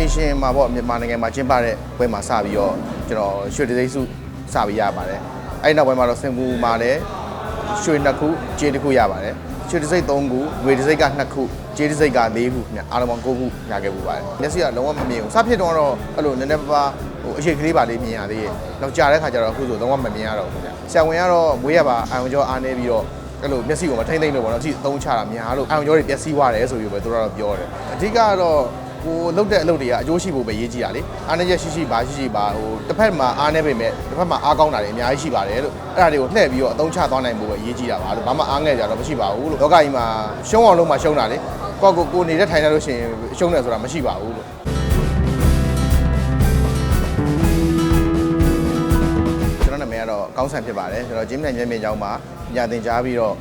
အေရှင်မှာပေါ့မြန်မာနိုင်ငံမှာကျင်းပတဲ့ပွဲမှာစပြီးတော့ကျွန်တော်ရွှေတစိမ့်စုစပြီးရပါတယ်အဲ့ဒီနောက်ပိုင်းမှာတော့စင်ကူမှာလည်းရွှေနှစ်ခုကြေးတစ်ခုရပါတယ်ရွှေတစိမ့်3ခုငွေတစိမ့်က2ခုကြေးတစိမ့်က4ခုခင်ဗျအားလုံးပေါင်း9ခုရခဲ့ပူပါတယ်မျက်စိကလုံးဝမမြင်ဘူးစဖြစ်တော့တော့အဲ့လိုနည်းနည်းပါးပါဟိုအရှိတ်ကလေးပါလေးမြင်ရသေးရဲ့နောက်ကြာတဲ့ခါကျတော့အခုဆိုလုံးဝမမြင်ရတော့ဘူးခင်ဗျဆရာဝန်ကတော့မွေးရပါအာရုံကြောအားနေပြီးတော့အဲ့လိုမျက်စိကိုမထိမ့်သိမ့်လို့ပေါ့နော်အကြည့်အသုံးချတာများလို့အာရုံကြောတွေပျက်စီးသွားတယ်ဆိုပြီးပဲသူတို့ကတော့ပြောတယ်အဓိကကတော့ ကိုလုတ်တဲ့အလုပ်တွေကအကျိုးရှိဖို့ပဲရေးကြည့်တာလေအားနေချက်ရှိရှိပါရှိရှိပါဟိုတစ်ဖက်မှာအားနေပေမဲ့တစ်ဖက်မှာအားကောင်းတာတွေအများကြီးရှိပါတယ်လို့အဲ့ဒါတွေကိုလှည့်ပြီးတော့အသုံးချသွားနိုင်ဖို့ပဲရေးကြည့်တာပါလို့ဘာမှအားငယ်ကြတော့မရှိပါဘူးလို့လောကကြီးမှာရှုံးအောင်လုံးမှာရှုံးတာလေကိုယ့်ကိုကိုနေတဲ့ထိုင်နေလို့ရှိရင်ရှုံးတယ်ဆိုတာမရှိပါဘူးလို့ကျွန်တော်နာမည်ကတော့ကောင်းဆန်ဖြစ်ပါတယ်ကျွန်တော်ဂျင်းမြန်မျက်မြင်ကျောင်းမှာပညာသင်ကြားပြီးတော့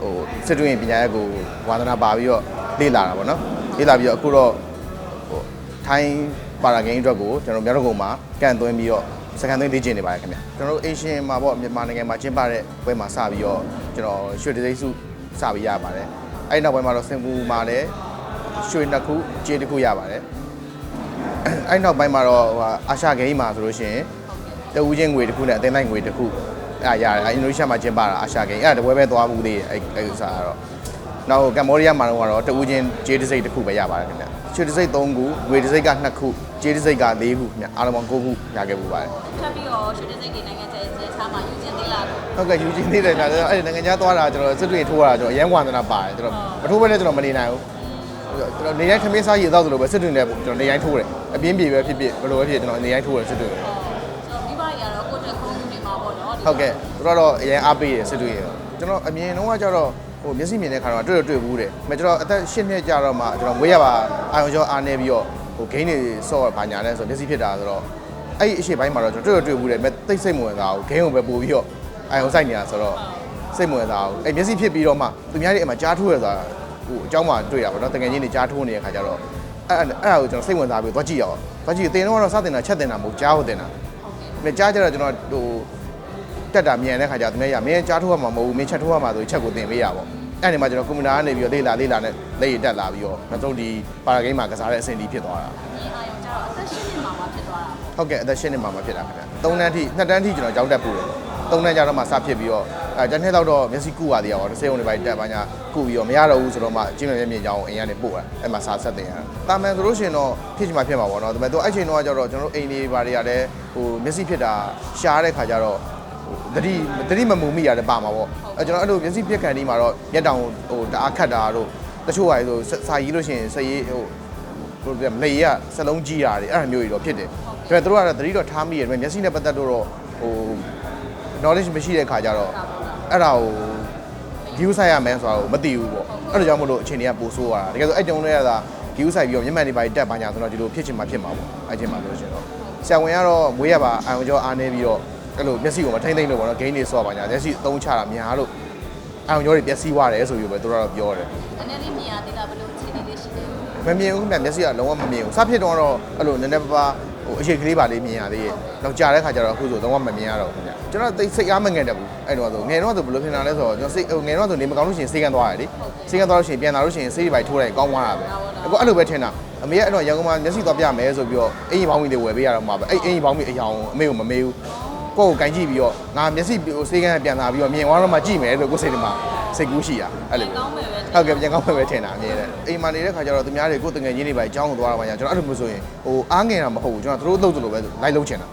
ဟိုစစ်တွင်းပညာရပ်ကိုဝါသနာပါပြီးတော့လေ့လာတာပေါ့နော်လေ့လာပြီးတော့အခုတော့ဟို ထိုင်းပါရာဂိမ်းအတွက်ကိုကျွန်တော်မြောက်ကုန်းမှာကန်သွင်းပြီးတော့စကန်သွင်းလေ့ကျင့်နေပါတယ်ခင်ဗျကျွန်တော်တို့အေရှင်မှာပေါ့မြန်မာနိုင်ငံမှာကျင်းပတဲ့ပွဲမှာစပြီးတော့ကျွန်တော်ရွှေတစိမ့်စုစပြီးရပါတယ်အဲ့ဒီနောက်ပိုင်းမှာတော့စင်ကူမှာလည်းရွှေနှစ်ခုကြေးတစ်ခုရပါတယ်အဲ့နောက်ပိုင်းမှာတော့ဟိုအာရှဂိမ်းမှာဆိုလို့ရှိရင်တဝူးချင်းငွေတစ်ခုနဲ့အသင်းတိုင်းငွေတစ်ခုအဲ့ဒါရတယ်အဲ့အင်ဒိုနီးရှားမှာကျင်းပတာအာရှဂိမ်းအဲ့ဒါတပွဲပဲသွားမှုသေးတယ်အဲ့အဲ့ဥစ္စာကတော့နောက်ကမ္ဘောဒီးယားမှာတော့တဝူးချင်းဂျေးတစ်စိတ်တစ်ခုပဲရပါတယ်ခင်ဗျ ချွေတစ်စိတ်3ခုငွေတစ်စိတ်က2ခုဂျေးတစ်စိတ်က4ခုခင်ဗျအားလုံးပေါင်း9ခုရခဲ့ပူပါတယ်ထပ်ပြီးတော့ရွှေတစိတ်တွေနိုင်ငံခြားရေးစားမှာယူခြင်းသေးလားလို့ဟုတ်ကဲ့ယူချင်းသေးတယ်ဒါဆိုအဲ့ဒီနိုင်ငံခြားသွားတာကျွန်တော်စစ်တွေထိုးတာကျွန်တော်အရန်ဝါသနာပါတယ်ကျွန်တော်မထိုးဘဲနဲ့ကျွန်တော်မနေနိုင်ဘူးကျွန်တော်နေတိုင်းခမင်းစားရည်တော့သလိုပဲစစ်တွေနဲ့ကျွန်တော်နေတိုင်းထိုးတယ်အပြင်းပြေပဲဖြစ်ဖြစ်ဘယ်လိုပဲဖြစ်ကျွန်တော်နေတိုင်းထိုးတယ်စစ်တွေဆိုတော့မိဘတွေကတော့ကိုယ့်အတွက်ခုံးနေမှာပေါ့နော်ဟုတ်ကဲ့သူတို့တော့အရင်အားပေးရစစ်တွေ့ရကျွန်တော်အမြင်တော့ကကြတော့ ဟိုမျက်စိမြင်တဲ့ခါတော့တွေ့တော့တွေ့ဘူးတယ်။မကျွန်တော်အသက်၈နှစ်ကြာတော့မှကျွန်တော်မွေးရပါအာရုံကျော်အားနေပြီးတော့ဟိုဂိမ်းတွေဆော့ဘာညာလဲဆိုမျက်စိဖြစ်တာဆိုတော့အဲ့ဒီအရှိပိုင်းမှာတော့ကျွန်တော်တွေ့တော့တွေ့ဘူးတယ်။မသိစိတ်မဝင်စားဘူး။ဂိမ်းကိုပဲပို့ပြီးတော့အာရုံစိုက်နေတာဆိုတော့စိတ်မဝင်စားဘူး။အဲ့မျက်စိဖြစ်ပြီးတော့မှသူများတွေအမှကြားထိုးရဆိုတာဟိုအเจ้าမှတွေ့ရပါတော့တကယ်ချင်းတွေကြားထိုးနေတဲ့ခါကျတော့အဲ့အဲ့အဲ့ဒါကိုကျွန်တော်စိတ်ဝင်စားပြီးသွားကြည့်ရအောင်။သွားကြည့်တင်တော့တော့စတင်တာချက်တင်တာမဟုတ်ကြားဟုတ်တင်တာ။မကြားကြတော့ကျွန်တော်ဟို တက်တာမြန်တဲ့ခါကျတော့သူများရမင်းကြားထိုးရမှာမဟုတ်ဘူးမင်းချက်ထိုးရမှာဆိုချက်ကိုသင်ပေးရပါအဲ့ဒီမှာကျွန်တော်ကွန်ပျူတာကနေပြီးတော့လေးလာလေးလာနဲ့လက်ရည်တက်လာပြီးတော့နောက်ဆုံးဒီပါရာဂိမ်းမှာကစားတဲ့အဆင့်ဒီဖြစ်သွားတာဒီအာရုံကျတော့အသက်ရှင်နေမှာမှဖြစ်သွားတာပေါ့ဟုတ်ကဲ့အသက်ရှင်းနေမှာမဖြစ်တာခင်ဗျ3တန်းထိ2တန်းထိကျွန်တော်ကြောင်းတက်ပို့တယ်3တန်းကျတော့မှစဖြစ်ပြီးတော့အဲတန်းထဲတော့တော့မျက်စိကူရသေးရပါတော့စေုံတွေပိုင်းတက်ပါညာကူပြီးတော့မရတော့ဘူးဆိုတော့မှကျင်းမြမြင်ကြောင်းအိမ်ကနေပို့တာအဲ့မှာစာဆက်တင်ရတာတာမန်ဆိုလို့ရှိရင်တော့ဖြစ်ချင်မှဖြစ်မှာပေါ့နော်ဒါပေမဲ့သူအဲ့ချိန်တော့ကျတော့ကျွန်တော်တို့အိမ်တွေဘာတွေကလည်းဟိုမျက်စိဖြစ်တာရှားတဲ့ခါကျတော့ တတိတတိမမူမိရတယ်ပါမှာပေါ့အဲကျွန်တော်အဲ့လိုမျက်စိပြက်ခံဒီမှာတော့မျက်တောင်ဟိုတအားခတ်တာတို့တချို့ဟာဆိုစာရေးလို့ရှိရင်စရေးဟိုဘယ်လိုပြောမလဲလေရစလုံးကြီးရတယ်အဲ့ဒါမျိုးတွေတော့ဖြစ်တယ်ဒါပေမဲ့တို့ကတော့တတိတော့ထားမိရတယ်မျက်စိနဲ့ပတ်သက်တော့ဟို knowledge မရှိတဲ့ခါကျတော့အဲ့ဒါကို view ဆိုင်ရမယ်ဆိုတာကိုမသိဘူးပေါ့အဲ့လိုကြောင့်မလို့အချိန်တွေကပိုဆိုးသွားတာတကယ်ဆိုအဲ့တုန်းကသာ view ဆိုင်ပြီးတော့မျက်မှန်တွေပါတက်ပါညာဆိုတော့ဒီလိုဖြစ်ချင်မှဖြစ်မှာပေါ့အဲ့ချိန်မှာလို့ရှိရင်တော့ဆရာဝန်ကတော့မွေးရပါအာရုံကြောအားနေပြီးတော့ အဲ့လိုမျက်စိကိုမထိမ့်သိမ့်လို့ပေါ့နော် gain တွေဆော့ပါညာမျက်စိအသုံးချတာများလို့အာရုံကြောတွေပျက်စီးသွားတယ်ဆိုပြီးပဲသူတို့ကတော့ပြောတယ်အနေနဲ့မြင်ရသေးတာဘယ်လိုအခြေအနေလေးရှိလဲမမြင်ဘူးခင်ဗျမျက်စိကလုံးဝမမြင်ဘူးစဖြစ်တော့တော့အဲ့လိုနည်းနည်းပါးပါဟိုအရှိတ်ကလေးပါလေးမြင်ရသေးရဲ့နောက်ကြာတဲ့ခါကျတော့အခုဆိုလုံးဝမမြင်ရတော့ဘူးခင်ဗျကျွန်တော်သိစိတ်အားမငယ်တတ်ဘူးအဲ့တော့ဆိုငယ်တော့ဆိုဘယ်လိုဖြစ်လာလဲဆိုတော့ကျွန်တော်စိတ်ဟိုငယ်တော့ဆိုနေမကောင်းလို့ရှိရင်စိတ်ကန်သွားရတယ်လေစိတ်ကန်သွားလို့ရှိရင်ပြန်လာလို့ရှိရင်စိတ်တွေပါထိုးလိုက်ကောင်းသွားတာပဲအခုအဲ့လိုပဲထင်တာအမေကအဲ့တော့ရန်ကုန်မှာမျက်စိသွားပြမယ်ဆိုပြီးတော့အင်ကြီးပေါင်းမီတွေဝယ်ပေးရတော့မှာပဲအဲ့အင်ကြီးပေါင်းမီအယောင်အမေကိုမမေးဘူး ကိုယ့်ကိုကန်ကြည့်ပြီးတော့ငါမျက်စိဟိုစိတ်ကန်ပြန်လာပြီးတော့မြင်သွားတော့မှကြည့်မယ်လို့ကိုယ်စိတ်ထဲမှာစိတ်ကူးရှိတာအဲ့လိုကောင်းမယ်ပဲဟုတ်ကဲ့ပြန်ကောင်းပဲပဲထင်တာအမြင်နဲ့အိမ်မှာနေတဲ့ခါကျတော့သူများတွေကိုယ်တငယ်ချင်းတွေပဲအကြောင်းကိုသွားတာမှညာကျွန်တော်အဲ့လိုမျိုးဆိုရင်ဟိုအားငယ်တာမဟုတ်ဘူးကျွန်တော်တို့လှုပ်သလိုပဲလိုက်လှုပ်ချင်တာ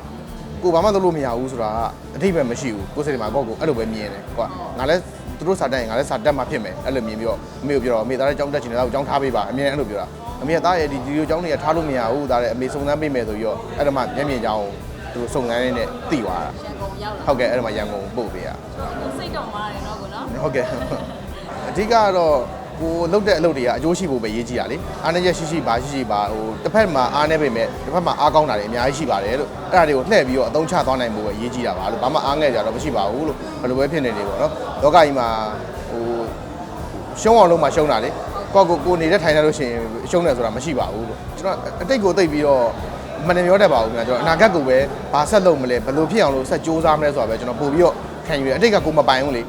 ကိုဘာမှလုပ်လို့မရဘူးဆိုတာအထိပ္ပယ်မရှိဘူးကိုယ်စိတ်ထဲမှာကိုယ့်ကိုအဲ့လိုပဲမြင်တယ်ကွာငါလည်းသူတို့စာတက်ရင်ငါလည်းစာတက်မှဖြစ်မယ်အဲ့လိုမြင်ပြီးတော့အမေကိုပြောတော့အမေသားလည်းကြောင်းတက်ချင်တယ်တော့ကြောင်းထားပေးပါအမြင်အဲ့လိုပြောတာအမေကသားရဲ့ဒီဒီလိုကြောင်းတွေကထားလို့မရဘူးသားလည်းအမေစုံစမ်းပေးမယ်ဆိုပြီးတော့အဲ့တော့မှမျက်မြင်ကြောင်း သူစုံစမ်းနေတဲ့သိသွားတာရန်ကုန်ရောက်လာဟုတ်ကဲ့အဲ့တော့မှရန်ကုန်ပို့ပေးရစိတ်တော့မားတယ်နော်ကိုနော်ဟုတ်ကဲ့အဓိကကတော့ကိုလုတ်တဲ့အလုပ်တွေကအကျိုးရှိဖို့ပဲရေးကြည့်တာလေအားနေချက်ရှိရှိပါရှိရှိပါဟိုတစ်ဖက်မှာအားနေပေမဲ့တစ်ဖက်မှာအားကောင်းတာတွေအများကြီးရှိပါတယ်လို့အဲ့ဒါတွေကိုလှည့်ပြီးတော့အသုံးချသွားနိုင်ဖို့ပဲရေးကြည့်တာပါလို့ဘာမှအားငယ်ကြတော့မရှိပါဘူးလို့ဘယ်လိုပဲဖြစ်နေနေပေါ့နော်လောကကြီးမှာဟိုရှုံးအောင်လုံးမှာရှုံးတာလေကိုယ့်ကိုကိုနေတဲ့ထိုင်နေလို့ရှိရင်ရှုံးတယ်ဆိုတာမရှိပါဘူးလို့ကျွန်တော်အတိတ်ကိုသိပ်ပြီးတော့ မနေပြောတတ်ပါဘူးခင်ဗျာကျွန်တော်အနာဂတ်ကိုပဲဘာဆက်လုပ်မလဲဘယ်လိုဖြစ်အောင်လို့ဆက်ကြိုးစားမလဲဆိုတာပဲကျွန်တော်ပို့ပြီးတော့ခံယူရအတိတ်ကကိုမပိုင်ဘူးလေ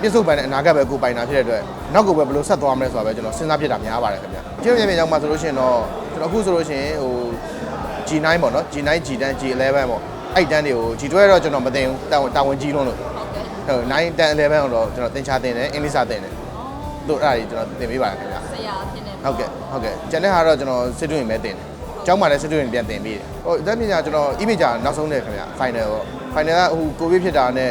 ပြစ္ဆုတ်ပန်တဲ့အနာဂတ်ပဲကိုပိုင်တာဖြစ်တဲ့အတွက်နောက်ကိုပဲဘယ်လိုဆက်သွားမလဲဆိုတာပဲကျွန်တော်စဉ်းစားဖြစ်တာများပါတယ်ခင်ဗျ။ကျင်းပြပြကြောင်းမှာဆိုလို့ရှိရင်တော့ဟကျွန်တော်အခုဆိုလို့ရှိရင်ဟို G9 ပေါ့နော် G9 G10 G11 ပေါ့အဲ့တန်းတွေကို G12 တော့ကျွန်တော်မသိဘူးတာဝန်တာဝန်ကြီးလုံးလို့ဟုတ်ကဲ့ဟို9 10 11တော့ကျွန်တော်သင်ချာသင်တယ်အင်္ဂလိပ်စာသင်တယ်တို့အဲ့ဒါကြီးကျွန်တော်သင်ပေးပါတယ်ခင်ဗျာဆရာအဖြစ်နဲ့ဟုတ်ကဲ့ဟုတ်ကဲ့ကျန်တဲ့ဟာတော့ကျွန်တော်စစ်တွင်းပဲတင်တယ်။ ကျောင်းမှာလည်းစစ်တွင်းပြန်တင်ပြီးတယ်။ဟိုတက်မြညာကျွန်တော် image ကနောက်ဆုံးတယ်ခင်ဗျာ final ပေါ့ final ကဟိုကိုဗစ်ဖြစ်တာနဲ့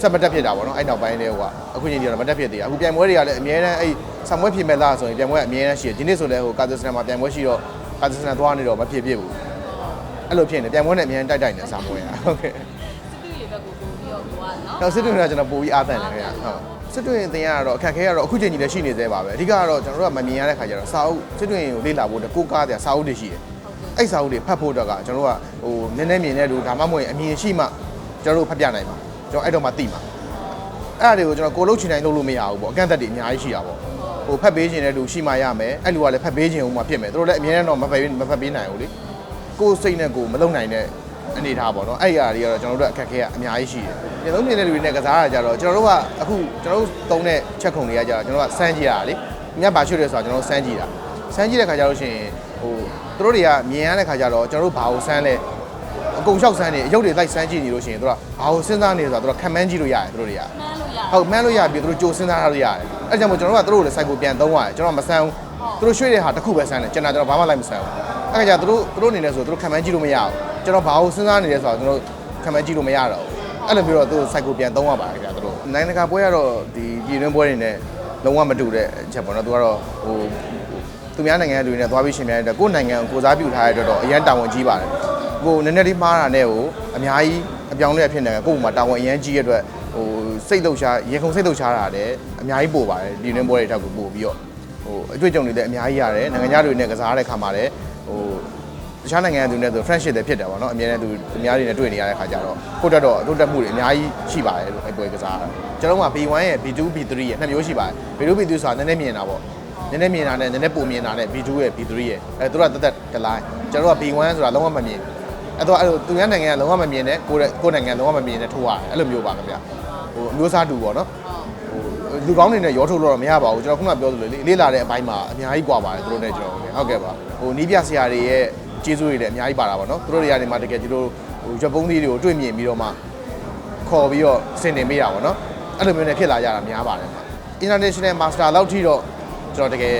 ဆက်မတက်ဖြစ်တာပေါ့နော်အဲ့နောက်ပိုင်းလေးဟိုကအခုချိန်ကြီးတော့မတက်ဖြစ်သေးဘူးအခုပြန်ပွဲတွေကလည်းအများအားအဲ့ဆံမွဲဖြစ်မဲ့လားဆိုရင်ပြန်ပွဲကအများအားရှိတယ်ဒီနေ့ဆိုလည်းဟိုကာဇက်စတန်မှာပြန်ပွဲရှိတော့ကာဇက်စတန်သွားနေတော့မဖြစ်ဖြစ်ဘူးအဲ့လိုဖြစ်နေပြန်ပွဲနဲ့အများအားတိုက်တိုက်နေဆံမွဲရဟုတ်ကဲ့ နော်တော့စစ်တွင်းကကျွန်တော်ပို့ပြီးအားတန်တယ်ခင်ဗျာဟုတ်စစ်တွင်းတင်ရတော့အခက်ခဲရတော့အခုချိန်ကြီးလည်းရှိနေသေးပါပဲအဓိကကတော့ကျွန်တော်တို့ကမမြင်ရတဲ့ခါကျတော့စာအုပ်စစ်တွင်းကိုလေ့လာဖို့တကိုးကားတဲ့စာအုပ်တွေရှိတယ်အဲ့စာအုပ်တွေဖတ်ဖို့တော့ကကျွန်တော်တို့ကဟိုနည်းနည်းမြင်တဲ့လူဒါမှမဟုတ်ရင်အမြင်ရှိမှကျွန်တော်တို့ဖတ်ပြနိုင်မှာကျွန်တော်အဲ့တော့မှသိမှာအဲ့ဒါတွေကိုကျွန်တော်ကိုလုံးချင်တိုင်းလုပ်လို့မရဘူးပေါ့အကန့်အသတ်တွေအများကြီးရှိတာပေါ့ဟိုဖတ်ပေးခြင်းတဲ့လူရှိမှရမယ်အဲ့လူကလည်းဖတ်ပေးခြင်းဦးမှဖြစ်မယ်သူတို့လည်းအမြဲတမ်းတော့မဖတ်ပေးမဖတ်ပေးနိုင်ဘူးလေကိုယ်စိတ်နဲ့ကိုယ်မလုံနိုင်တဲ့ အနေထားပေါ့နော်အဲ့ဒီအရာတွေကတော့ကျွန်တော်တို့အခက်ခဲကအများကြီးရှိတယ်။ဒီလုံးမြင်တဲ့လူတွေနဲ့ကစားရကြတော့ကျွန်တော်တို့ကအခုကျွန်တော်တို့သုံးတဲ့ချက်ခုံတွေကကြတော့ကျွန်တော်တို့ကစမ်းကြည့်ရတာလေ။မြတ်ပါရွှေ့တယ်ဆိုတော့ကျွန်တော်တို့စမ်းကြည့်တာ။စမ်းကြည့်တဲ့ခါကျတော့ရှင်ဟိုသူတို့တွေကမြင်ရတဲ့ခါကျတော့ကျွန်တော်တို့ဘာကိုစမ်းလဲအကုန်လျှောက်စမ်းနေအရုပ်တွေလိုက်စမ်းကြည့်နေလို့ရှိရင်သူတို့ကဘာကိုစဉ်းစားနေလဲဆိုတော့သူတို့ခံမှန်းကြည့်လို့ရတယ်သူတို့တွေကမှန်းလို့ရဟုတ်မှန်းလို့ရပြီသူတို့ကြိုစဉ်းစားထားလို့ရတယ်အဲကြောင့်မို့ကျွန်တော်တို့ကသူတို့ကိုလည်း cycle ပြန်သုံးရတယ်ကျွန်တော်ကမဆန်းဘူးသူတို့ရွှေ့တဲ့ဟာတစ်ခုပဲဆန်းတယ်ကျွန်တော်ကျွန်တော်ဘာမှလိုက်မဆန်းဘူးအဲကြောင့်သူတို့သူတို့အနေနဲ့ဆိုသူတို့ခံမှန်းကြည့်လို့မရဘူး ကျွန်တော်ဘာကိုစဉ်းစားနေလဲဆိုတော့ကျွန်တော်ခံမှန်းကြည့်လို့မရတော့ဘူးအဲ့လိုမျိုးတော့သူတို့ cycle ပြန်သုံးရပါတယ်ခင်ဗျာသူတို့နိုင်ငံတကာပွဲကတော့ဒီပြည်တွင်းပွဲတွေနဲ့လုံးဝမတူတဲ့အချက်ပေါ့နော်သူကတော့ဟိုသူများနိုင်ငံတွေနဲ့သွားပြီးရှင်ပြိုင်တဲ့ကိုယ့်နိုင်ငံကိုကိုစားပြုထားတဲ့အတွက်တော့အရန်တာဝန်ကြီးပါတယ်ကိုနည်းနည်းလေးမှားတာနဲ့ကိုအများကြီးအပြောင်းလဲဖြစ်နေတယ်ကိုယ့်ဘုံမှာတာဝန်အရန်ကြီးရတဲ့အတွက်ဟိုစိတ်လှုပ်ရှားရေခုန်စိတ်လှုပ်ရှားတာလည်းအများကြီးပို့ပါတယ်ဒီတွင်းပွဲတွေထောက်ကိုပို့ပြီးတော့ဟိုအတွေ့အကြုံတွေလည်းအများကြီးရတယ်နိုင်ငံခြားတွေနဲ့ကစားတဲ့ခါမှာလည်းဟို တခြားနိုင်ငံကသူနဲ့ဆို friendship တွေဖြစ်တယ်ပေါ့နော်အများနဲ့သူအများတွေနဲ့တွေ့နေရတဲ့ခါကျတော့ကိုတက်တော့တိုးတက်မှုတွေအများကြီးရှိပါတယ်လို့အဲ့ပွဲကစားတာကျွန်တော်က B1 ရဲ့ B2 B3 ရဲ့နှစ်မျိုးရှိပါတယ် B2 B3 ဆိုတာနည်းနည်းမြင်တာပေါ့နည်းနည်းမြင်တာနဲ့နည်းနည်းပုံမြင်တာနဲ့ B2 ရဲ့ B3 ရဲ့အဲသူတို့ကတက်တက်တလိုင်းကျွန်တော်က B1 ဆိုတာလုံးဝမမြင်အဲ့တော့အဲ့လိုသူရနိုင်ငံကလုံးဝမမြင်တဲ့ကိုကိုနိုင်ငံလုံးဝမမြင်တဲ့ထိုးရတယ်အဲ့လိုမျိုးပါခင်ဗျဟိုအမျိုးစားတူပေါ့နော်လူကောင်းတွေနဲ့ရောထုတ်လို့တော့မရပါဘူးကျွန်တော်ခုနပြောသလိုလေလေ့လာတဲ့အပိုင်းမှာအများကြီးကွာပါတယ်သူတို့နဲ့ကျွန်တော်ဟုတ်ကဲ့ပါဟိုနီးပြဆရာတွေရဲ့ ကျေးဇူးတွေလည်းအများကြီးပါတာပါနော်သူတို့တွေကနေမှတကယ်ဒီလိုဟိုရွက်ပုံးလေးတွေကိုတွေ့မြင်ပြီးတော့မှခေါ်ပြီးတော့ဆင်တင်ပေးတာပေါ့နော်အဲ့လိုမျိုးနဲ့ဖြစ်လာကြတာများပါတယ် international master လောက်ထိတော့ကျွန်တော်တကယ်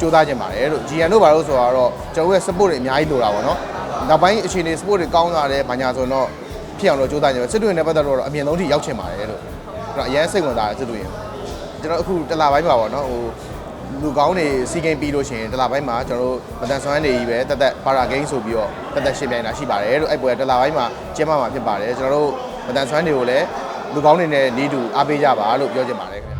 စူးစမ်းခြင်းပါတယ်လို့ GN တို့ဘာလို့ဆိုတော့ကျွန်တော်ရဲ့ support တွေအများကြီးလိုတာပေါ့နော်နောက်ပိုင်းအခြေအနေ support တွေကောင်းလာတယ်ဘာညာဆိုတော့ဖြစ်အောင်လို့စူးစမ်းခြင်းပဲစစ်တွေနဲ့ပတ်သက်တော့အမြင်ဆုံးထိရောက်ချင်ပါတယ်လို့ကျွန်တော်အရင်စိတ်ဝင်စားတယ်စစ်တွေရင်ကျွန်တော်အခုတလာပိုင်းမှာပေါ့နော်ဟို လူကောင်းတွေစီကင်ပြီးလို့ရှိရင်တလာပိုင်းမှာကျွန်တော်တို့မတန်ဆွမ်းနေကြီးပဲတက်တက်ပါရာဂိမ်းဆိုပြီးတော့တက်တက်ရှင်းပြိုင်တာရှိပါတယ်လို့အဲ့ပွဲတလာပိုင်းမှာကျင်းပမှာဖြစ်ပါတယ်ကျွန်တော်တို့မတန်ဆွမ်းတွေကိုလည်းလူကောင်းတွေနဲ့နီးတူအားပေးကြပါလို့ပြောချင်ပါတယ်ခင်ဗျ